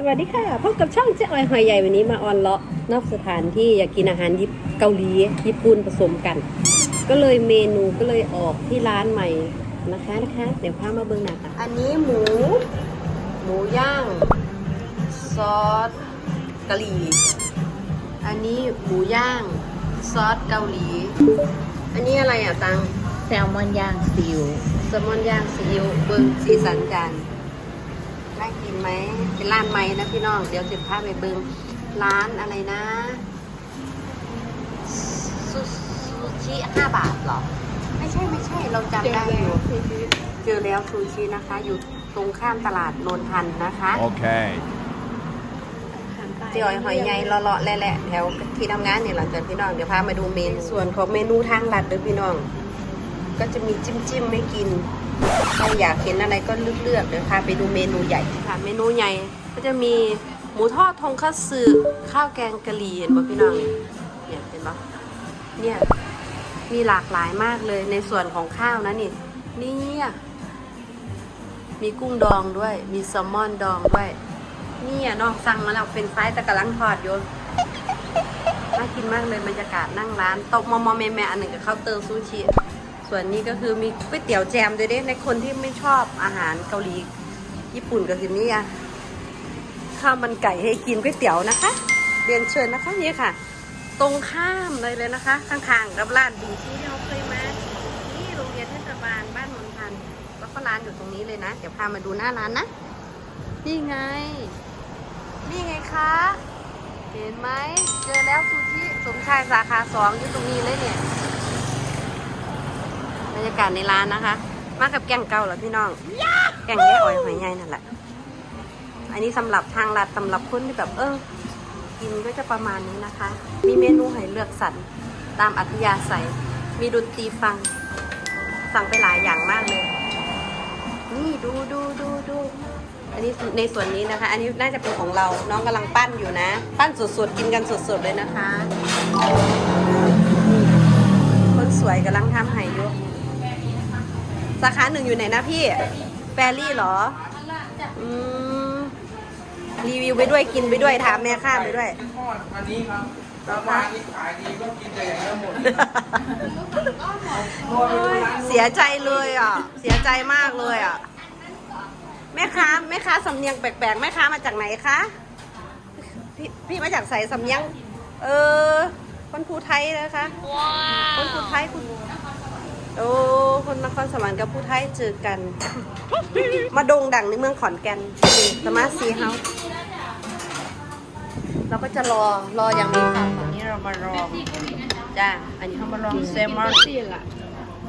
สวัสดีค่ะพบกับช่องเจ๊ออยหอยใหญ่วันนี้มาออนเลาะนอกสถานที่อยากกินอาหารญี่ปุ่นเกาหลีญี่ปุ่นผสมกัน ก็เลยเมนูก็เลยออกที่ร้านใหม่นะคะนะคะ เดี๋ยวพามาเบิ้งหน้าตาอันนี้หมู หมูย่าง ซอสกะหรี่อันนี้หมูย่าง ซอสเกาหลี อันนี้อะไรอะตังแซลมอนย่างซีอิ๊วแซลมอนย่างซีอิ๊วเบิ้งสีสันจานน่ากิน ไหมเป็นร้านใหม่นะพี่น้อง เดี๋ยวจะพาไปเบิ้งร้านอะไรนะซูซูชิห้าบาทเหรอ ไม่ใช่ไม่ใช่เราจำได้อยู่เจอแล้วซูชินะคะ อยู่ตรงข้ามตลาดโนนทันนะคะ Okay. เจียวหอยใหญ่เลาะๆแหละๆแถวที่ทำงานเนี่ยหลังจากพี่น้องเดี๋ยวพามาดูเมนูส่วนของเมนูทางลัดเด้อพี่น้อง ก็จะมีจิ้มจิ้มๆไม่กิน ใครอยากเห็นอะไรก็เลือกๆเดี๋ยวพาไปดูเมนูใหญ่ค่ะ เมนูใหญ่ก็จะมีหมูทอดทงคัตสึข้าวแกงกะหรี่เห็นป่ะพี่น้องเนี่ยเห็นปะเนี่ยมีหลากหลายมากเลยในส่วนของข้าวนะนี่เนี่ยมีกุ้งดองด้วย มีแซลมอนดองด้วยนี่อะน้องสั่งมาแล้วเป็นไฟแต่กำลังทอดอยู่น่ากินมากเลยบรรยากาศนั่งร้านโต๊ะมอมอแม่แม่อันหนึ่งกับข้าวเตอร์ซูชิ ส่วนนี้ก็คือมีก๋วยเตี๋ยวแจมด้วยเด้ในคนที่ไม่ชอบอาหารเกาหลี ญี่ปุ่นกับสินี่อะข้าวมันไก่ให้กินก๋วยเตี๋ยวนะคะ เรียนเชิญนะคะนี่ค่ะ ตรงข้ามเลยเลยนะคะ ข้างๆกับร้านดีที่เราเคยมานี่โรงเรียนเทศบาลบ้านนนทันแล้วก็ร้านอยู่ตรงนี้เลยนะ เดี๋ยวพามาดูหน้าร้านนะนี่ไง นี่ไงคะเห็นไหมเจอแล้วซูชิสมชายสาขาสองอยู่ตรงนี้เลยเนี่ย รรยากาศในร้านนะคะ มากับแกงเก่าเหรอพี่น้อง แกงแย่อ่อยหอยใหญ่นั่นแหละ อันนี้สำหรับทางรัดสำหรับคนที่แบบเออกินก็จะประมาณนี้นะคะ มีเมนูให้เลือกสรรตามอัธยาศัย มีดนตรีฟัง สั่งไปหลายอย่างมากเลย นี่ดูดูดูดูอันนี้ในส่วนนี้นะคะ อันนี้น่าจะเป็นของเรา น้องกำลังปั้นอยู่นะ ปั้นสดๆ กินกันสดๆเลยนะคะ คนสวยกำลังทำไห่อยู่ สาขาหนึ่งอยู่ไหนนะพี่ แฟรี่เหรอ อืม รีวิวไปด้วยกินไปด้วยถามแม่ค้าไปด้วย ทอดอันนี้ครับราคานี้ขายดีก็กินแต่อย่างเดียวหมดโอ้ยเสียใจเลยอะ เสียใจมากเลยอะ แม่ค้าแม่ค้าสำเนียงแปลกๆแม่ค้ามาจากไหนคะพี่พี่มาจากใสสำเนียง เออคนภูไทยนะคะ คนภูไทยคุณ โอ้ คนนครสวรรค์กับภูไทยเจอกัน มาโด่งดังในเมืองขอนแก่นนี่สมาร์ทซีเฮาส์เราก็จะรอรออย่างมีความหวังอันนี้เรามาลองจ้าอันนี้เขามาลองแซลมอนซีละ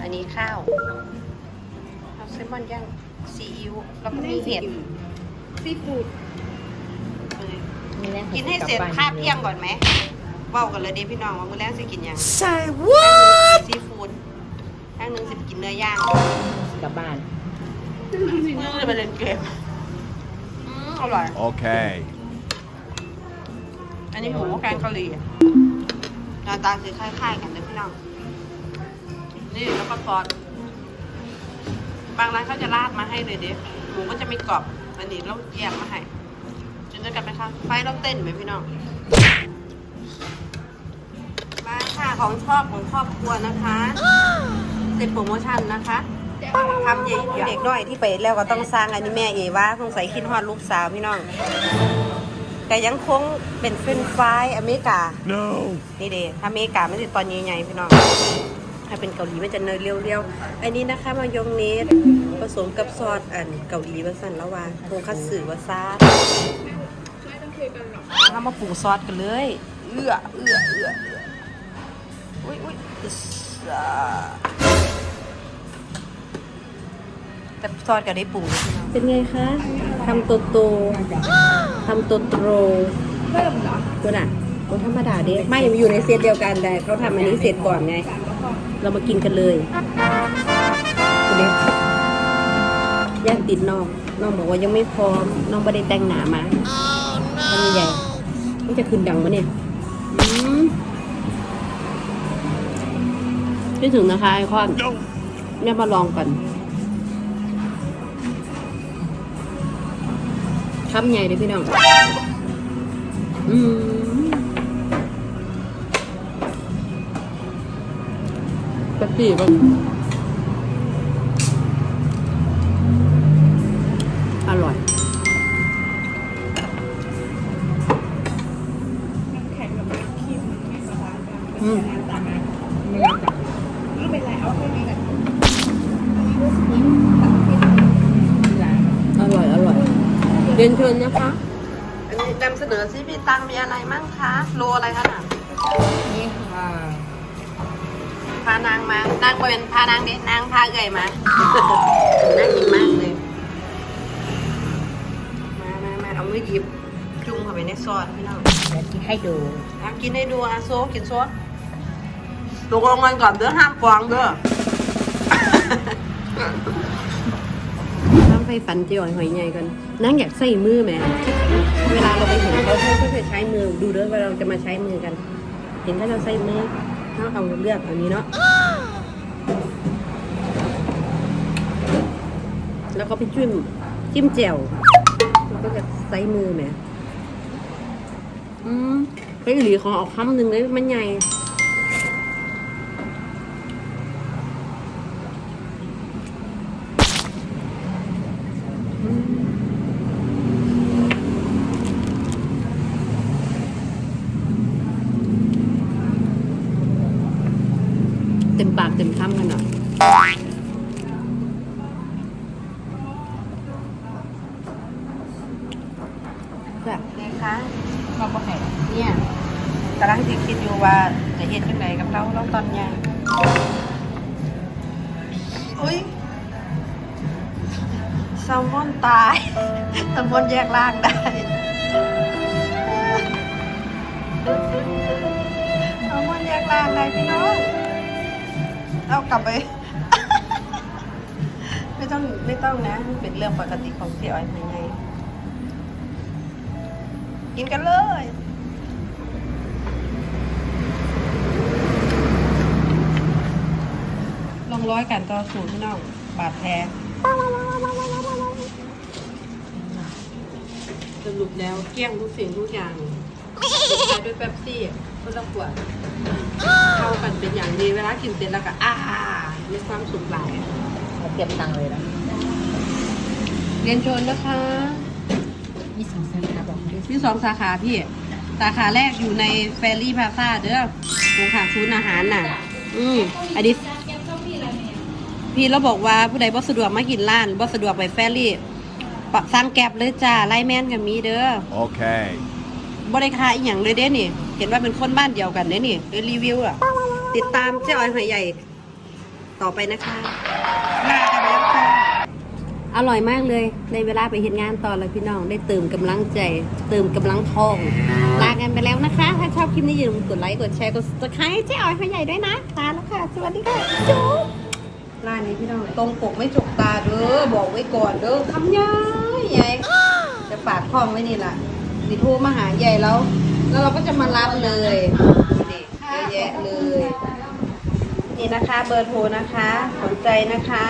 อันนี้ข้าวข้าวแซลมอนย่างซีอิ๊วแล้วก็มีเห็ดซีฟู้ดกินให้เสร็จคาบเที่ยงก่อนไหมเว้ากันเลยดิพี่น้องว่ามื้อแรกสิกินหยัง Say what? ซีฟู้ดข้าง หนึงสิกินเนื้อย่างกลับบ้าน มื้อไปเล่นเกมอืมอร่อย Okay. อันนี้หมูแกงกะหรี่หน้าตาคือคล้ายๆกันเลยพี่น้อง นี่แล้วก็ซอสบางร้านเขาจะราดมาให้เลยเด็หมูก็จะไม่กรอบอันนี้เราแยกมาให้จินด้วยกันไหมคะไฟเราเต้นไหมพี่น้อง มาค่ะของชอบของครอบครัวนะคะ เป็นโปรโมชั่นนะคะทำใหญ่เด็กน้อยที่ไปแล้วก็ต้องสร้างอันนี้แม่เอว่าสงสัยคิดฮอดลูกสาวพี่น้องแต่ยังคงเป็นเฟรนช์ฟรายอเมริกา No. นี่เดถ้าอเมริกาไม่ใช่ตอนใหญ่ๆพี่น้อง ถ้าเป็นเกาหลีมันจะเนยเรียวๆ อันนี้นะคะมายองเนสผสมกับซอสอันเกาหลีว่าสั่นแล้วว่าทงคัตสึว่าซาถ้ามาปรุงซอสกันเลย เอื้อเอื้อเอื้อเอื้ออุ้ยอุ้ยอิสอ่า แต่ซอสก็ได้ปรุงเป็นไงคะทำโตโตทำโตโตเริ่มเหรอกูน่ะกูธรรมดาเด้ไม่อยู่ในเซตเดียวกันแต่เขาทำอันนี้เสร็จก่อนไง เรามากินกันเลยดูดิย่างติดน้องน้องบอกว่ายังไม่พร้อมน้องไม่ได้แต่งหนามาทำใหญ่มันจะขึ้นดังปะเนี่ย คิดถึงนะคะไอคอน No. เนี่ยมาลองก่อนคำใหญ่เลยพี่น้องอืมกะปิมันอ เรียนเชิญนะคะ อันนี้นำเสนอซิพี่ตังมีอะไรมั่งคะ โลอะไรคะน่ะนี่ค่ะพานางมานางเป็นพานางเด็นางพาเกยมาน่ากินมากเลย มามามาเอามือหยิบ จุ่มเข้าไปในซอสพี่น้องเดี๋ยวกินให้ดูเอากินให้ดูอาโซกินโซตกลงกันก่อนเด้อห้ามฟองเด้อน้ำ ไปฝันเจียวหอยใหญ่กันนั่งอยากใส่มือแหมเวลาเราไปเห็นเขาเขาจะใช้มือดูเด้อว่าเราจะมาใช้มือกัน เห็นถ้าเราใส่มือเขาเอาเลือกอันนี้เนาะแล้วก็ไปจิ้มจิ้มแจ่วแล้วก็จะใส่มือแหมอืมเฮ้ยหลีขอเอาคำหนึ่งเลยมันใหญ่ เต็มปากเต็มคำกันอะแบบนี้คะมาบ่ให้เนี่ยกำลังสิคิดอยู่ว่าจะเฮ็ดจังไดกับเราเราตอนใหญ่อุ้ยแซลมอนตายแซลมอนแยกล่างได้แซลมอนแยกล่างได้พี่น้อง เอากลับไป ไม่ต้องไม่ต้องนะมันเป็นเรื่องปกติของพี่อ้อยยังไงกินกันเลยลองร้อยกันต่อสูตรพี่น้องบาดแผลสรุปแล้วเกลี้ยงทุกสิ่งทุกอย่าง ดท้ายด้วยเป๊ปซี่คนละขวดเข้ากันเป็นอย่างดีเวลากินเสร็จแล้วก็อ่ามีความสุขหลายเราเตรียมตังค์เลยนะเรียนเชิญนะคะมีสองสาขาบอกด้วยมีสองสาขาพี่ สาขาแรกอยู่ในแฟรี่พาซาเด้อตรงข้างศูนย์อาหารน่ะ อืมอันนี้พี่เราบอกว่าผู้ใดบ่สะดวกมากินร้านบ่สะดวกไปแฟรี่ปะสั่งแก๊บเลยจ้าไลน์แมนกับมีเด้อ Okay. บ่ได้ค่าอีหยังเลยเด้นี่ เห็นว่าเป็นคนบ้านเดียวกันเด้นี่เลยรีวิวอะ ติดตามเจ้าอ้อยหอยใหญ่ ต่อไปนะคะมากันแล้วค่ะ อร่อยมากเลยในเวลาไปเห็นงานต่อเลยพี่น้องได้เติมกำลังใจเติมกำลังทองลากันไปแล้วนะคะ ถ้าชอบคลิปนี้อย่าลืมกดไลค์กดแชร์กด subscribe ให้เจ้าอ้อยหอยใหญ่ด้วยนะลาแล้วค่ะ สวัสดีค่ะจุ๊บร้านนี้พี่น้องตรงปกไม่จกตาเด้อบอกไว้ก่อนเด้อคำย้ายใหญ่จะฝากท้องไว้นี่ล่ะ สิโทรมาหาใหญ่แล้ว แล้วเราก็จะมารับเลยนี่เยอะแยะเลย นี่นะคะ เบอร์โทรนะคะ สนใจนะคะ